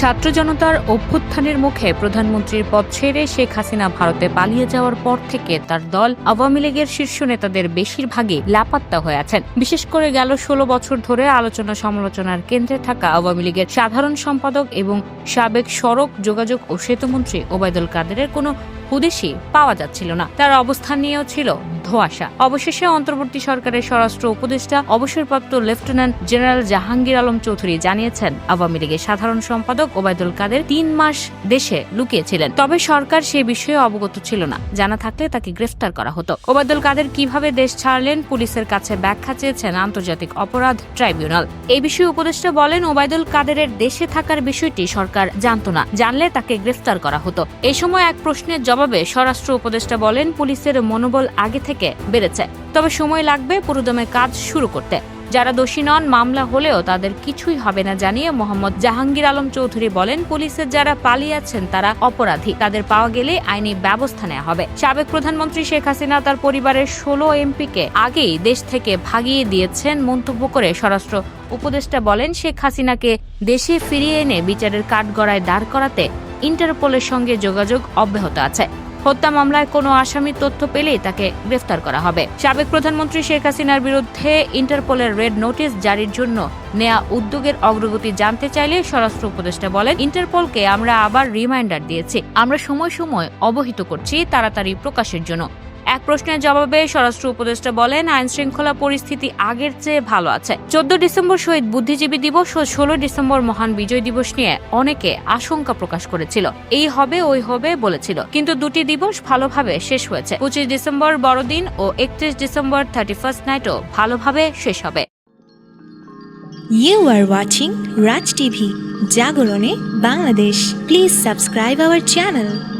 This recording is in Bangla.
ছাত্র জনতার অভ্যুত্থানের মুখে প্রধানমন্ত্রীর পদ ছেড়ে শেখ হাসিনা ভারতে পালিয়ে যাওয়ার পর থেকে তার দল আওয়ামী লীগের শীর্ষ নেতাদের বেশিরভাগই লাপাত্তা হয়ে আছেন। বিশেষ করে গেল ষোলো বছর ধরে আলোচনা সমালোচনার কেন্দ্রে থাকা আওয়ামী লীগের সাধারণ সম্পাদক এবং সাবেক সড়ক যোগাযোগ ও সেতুমন্ত্রী ওবায়দুল কাদেরের কোনো হুদেশই পাওয়া যাচ্ছিল না। তার অবস্থান নিয়েও ছিল ধোঁয়াশা অবশেষে অন্তর্বর্তী সরকারের স্বরাষ্ট্র উপদেষ্টা, অবসরপ্রাপ্ত লেফটেন্যান্ট জেনারেল জাহাঙ্গীর আলম চৌধুরী জানিয়েছেন, আওয়ামী লীগের সাধারণ সম্পাদক ওবায়দুল কাদের তিন মাস দেশে লুকিয়েছিলেন। তবে সরকার সে বিষয়ে অবগত ছিল না। জানা থাকলে তাকে গ্রেফতার করা হতো। ওবায়দুল কাদের কীভাবে দেশ ছাড়লেন, পুলিশের কাছে ব্যাখ্যা চেয়েছেন আন্তর্জাতিক অপরাধ ট্রাইব্যুনাল। এই বিষয়ে উপদেষ্টা বলেন, ওবায়দুল কাদেরের দেশে থাকার বিষয়টি সরকার জানত না। জানলে তাকে গ্রেফতার করা হতো। এ সময় এক প্রশ্নের জবাবে স্বরাষ্ট্র উপদেষ্টা বলেন, পুলিশের মনোবল আগে থেকে বেড়েছে। তবে সময় লাগবে পুরোদমে কাজ শুরু করতে। যারা দোষী নন, মামলা হলেও তাদের কিছুই হবে না জানিয়ে মোহাম্মদ জাহাঙ্গীর আলম চৌধুরী বলেন পুলিশের যারা পালিয়ে আছেন তারা অপরাধী। তাদের পাওয়া গেলে আইনি ব্যবস্থা নেওয়া হবে। সাবেক প্রধানমন্ত্রী শেখ হাসিনা তার পরিবারের ষোলো এমপিকে আগেই দেশ থেকে ভাগিয়ে দিয়েছেন মন্তব্য করে স্বরাষ্ট্র উপদেষ্টা বলেন, শেখ হাসিনাকে দেশে ফিরিয়ে এনে বিচারের কাঠগড়ায় দাঁড় করাতে ইন্টারপোলের সঙ্গে যোগাযোগ অব্যাহত আছে। হত্যা মামলায় কোনো আসামির তথ্য পেলেই তাকে গ্রেফতার করা হবে। সাবেক প্রধানমন্ত্রী শেখ হাসিনার বিরুদ্ধে ইন্টারপোলের রেড নোটিশ জারির জন্য নেয়া উদ্যোগের অগ্রগতি জানতে চাইলে স্বরাষ্ট্র উপদেষ্টা বলেন, ইন্টারপোলকে আমরা আবার রিমাইন্ডার দিয়েছি। আমরা সময় সময় অবহিত করছি তাড়াতাড়ি প্রকাশের জন্য। এক প্রশ্নের জবাবে স্বরাষ্ট্র উপদেষ্টা বলেন আইন শৃঙ্খলা পরিস্থিতি আগের চেয়ে ভালো আছে। চোদ্দ ডিসেম্বর শহীদ বুদ্ধিজীবী দিবস ও ষোলো ডিসেম্বর মহান বিজয় দিবস নিয়ে অনেকে আশঙ্কা প্রকাশ করেছিল। এই হবে ওই হবে বলেছিল। কিন্তু দুটি দিবস ভালোভাবে শেষ হয়েছে। পঁচিশ ডিসেম্বর বড়দিন ও একত্রিশ ডিসেম্বর থার্টি ফার্স্ট নাইটও ভালোভাবে শেষ হবে। You are watching Raj TV, Jagorone, Bangladesh. Please subscribe our channel.